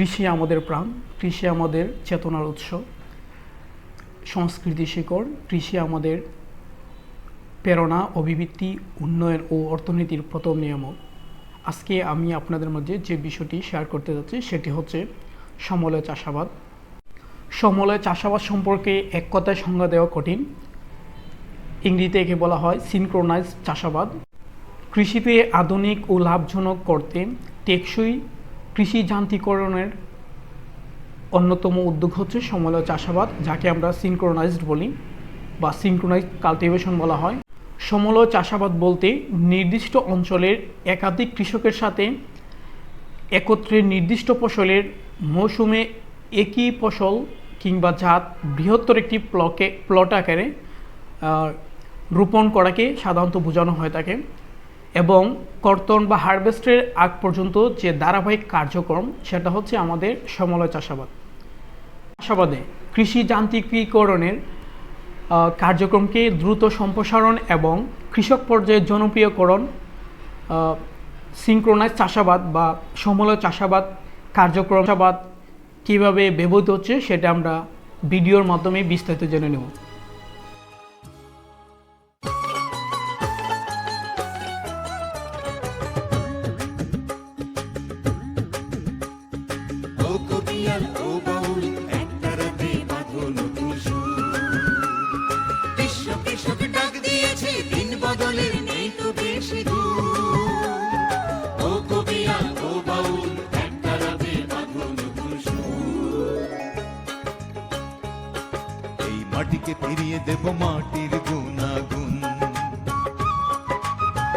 কৃষি আমাদের প্রাণ, কৃষি আমাদের চেতনার উৎস, সংস্কৃতি শিকড়, কৃষি আমাদের প্রেরণা অভিবৃত্তি উন্নয়ন ও অর্থনীতির প্রথম নিয়ামক। আজকে আমি আপনাদের মধ্যে যে বিষয়টি শেয়ার করতে যাচ্ছি, সেটি হচ্ছে সমলয় চাষাবাদ। সমলয় চাষাবাদ সম্পর্কে এক কথায় সংজ্ঞা দেওয়া কঠিন। ইংরেজিতে একে বলা হয় সিনক্রোনাইজ চাষাবাদ। কৃষিতে আধুনিক ও লাভজনক করতে টেকসই কৃষি যান্ত্রিকরণের অন্যতম উদ্যোগ হচ্ছে সমলয় চাষাবাদ, যাকে আমরা সিনক্রোনাইজড বলি বা সিনক্রোনাইজ কাল্টিভেশন বলা হয়। সমলয় চাষাবাদ বলতে নির্দিষ্ট অঞ্চলের একাধিক কৃষকের সাথে একত্রে নির্দিষ্ট ফসলের মৌসুমে একই ফসল কিংবা জাত বৃহত্তর একটি প্লকে প্লট আকারে রোপণ করাকে সাধারণত বোঝানো হয়ে থাকে এবং কর্তন বা হারভেস্টের আগ পর্যন্ত যে ধারাবাহিক কার্যক্রম, সেটা হচ্ছে আমাদের সমলয় চাষাবাদ। চাষাবাদে কৃষি যান্ত্রিকীকরণের কার্যক্রমকে দ্রুত সম্প্রসারণ এবং কৃষক পর্যায়ে জনপ্রিয়করণ সিনক্রোনাইজ চাষাবাদ বা সমলয় চাষাবাদ, কার্যক্রম চাষাবাদ কীভাবে ব্যবহৃত হচ্ছে সেটা আমরা ভিডিওর মাধ্যমে বিস্তারিত জেনে নেব। মাটিকে ফিরিয়ে দেব মাটির গুণাগুণ।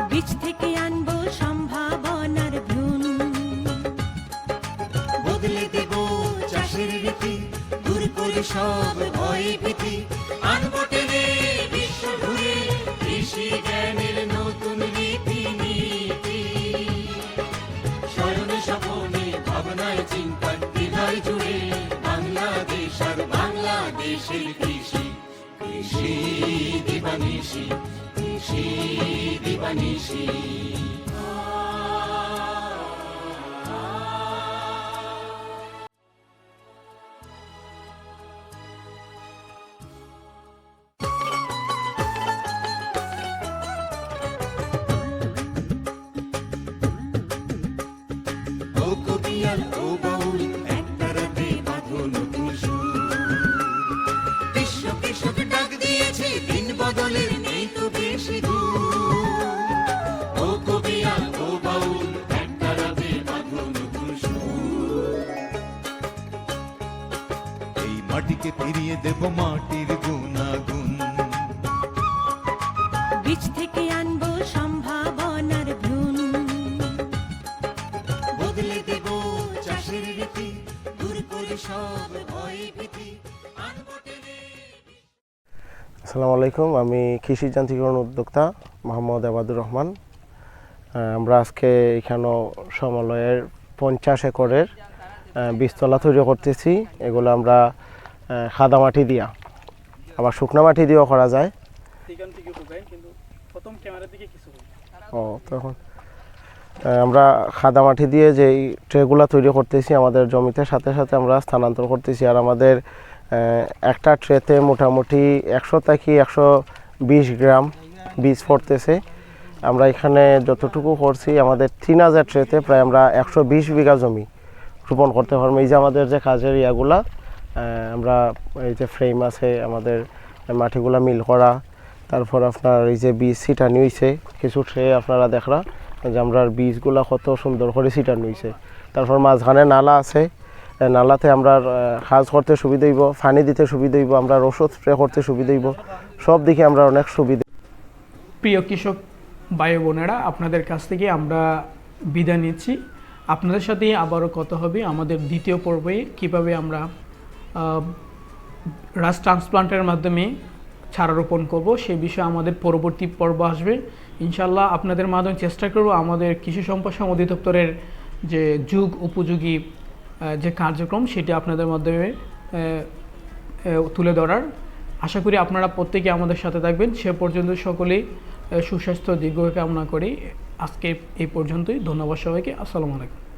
বীজ থেকে আনব সম্ভাবনার ভ্রূণ। বদলে দেব চাষের রীতি দূর করে সব ভয় ভীতি। আনব টেনে বিশ্ব ঘুরে কৃষি জ্ঞানের নতুন রীতি নীতি। স্মরণে স্বপনে ভাবনায় জুড়ে বাংলাদেশ আর বাংলাদেশের কৃষি কৃষি দিবানিশি কৃষি দিবানিশি মাটিকে ফিরিয়ে দেব মাটির গুণাগুণ। বীজ থেকে আনব সম্ভাবনার ভ্রূণ। বদলে দেব চাষের রীতি দূর করে সব ভয় ভীতি। আসসালামু আলাইকুম আমি কৃষি যান্ত্রিকরণ উদ্যোক্তা মোহাম্মদ আবাদুর রহমান। আমরা আজকে এখানেও সমলয়ের পঞ্চাশ একরের আহ, বীজতলা তৈরি করতেছি। এগুলো আমরা সাদা মাটি দিয়া। আবার শুকনা মাটি দিয়েও করা যায়। ও তখন আমরা সাদা মাটি দিয়ে যেই ট্রেগুলা তৈরি করতেছি আমাদের জমিতে সাথে সাথে আমরা স্থানান্তর করতেছি। আর আমাদের একটা ট্রেতে মোটামুটি একশো থেকে একশো বিশ গ্রাম বীজ পড়তেছে। আমরা এখানে যতটুকু করছি আমাদের তিন হাজার ট্রেতে প্রায় আমরা একশো বিশ বিঘা জমি রোপণ করতে পারব। এই যে আমাদের যে কাজের ইয়াগুলা আমরা এই যে ফ্রেম আছে, আমাদের মাটিগুলা মিল করা, তারপর আপনার এই যে বীজ ছিটানি হয়েছে কিছু ট্রে আপনারা দেখরা যে আমরা বীজগুলা কত সুন্দর করে ছিটানি হয়েছে তারপর মাঝখানে নালা আছে নালাতে আমরা কাজ করতে সুবিধা হইব, পানি দিতে সুবিধা হইব, আমরা ওষুধ স্প্রে করতে সুবিধা হইব, সব দিকে আমরা অনেক সুবিধা। প্রিয় কৃষক ভাই বোনেরা, আপনাদের কাছ থেকে আমরা বিদায় নিচ্ছি। আপনাদের সাথে আবারও কথা হবে আমাদের দ্বিতীয় পর্বে, কীভাবে আমরা রাস ট্রান্সপ্লান্টের মাধ্যমে চারা রোপণ করব। সেই বিষয়ে আমাদের পরবর্তী পর্ব আসবে। ইনশাল্লাহ আপনাদের মাধ্যমে চেষ্টা করব আমাদের কৃষি সম্প্রসারণ অধিদপ্তরের যে যুগ উপযোগী যে কার্যক্রম, সেটি আপনাদের মাধ্যমে তুলে ধরার। আশা করি আপনারা প্রত্যেকে আমাদের সাথে থাকবেন। সে পর্যন্ত সকলেই সুস্বাস্থ্য, দীর্ঘ কামনা করি আজকে এই পর্যন্তই। ধন্যবাদ সবাইকে। আসসালামু আলাইকুম।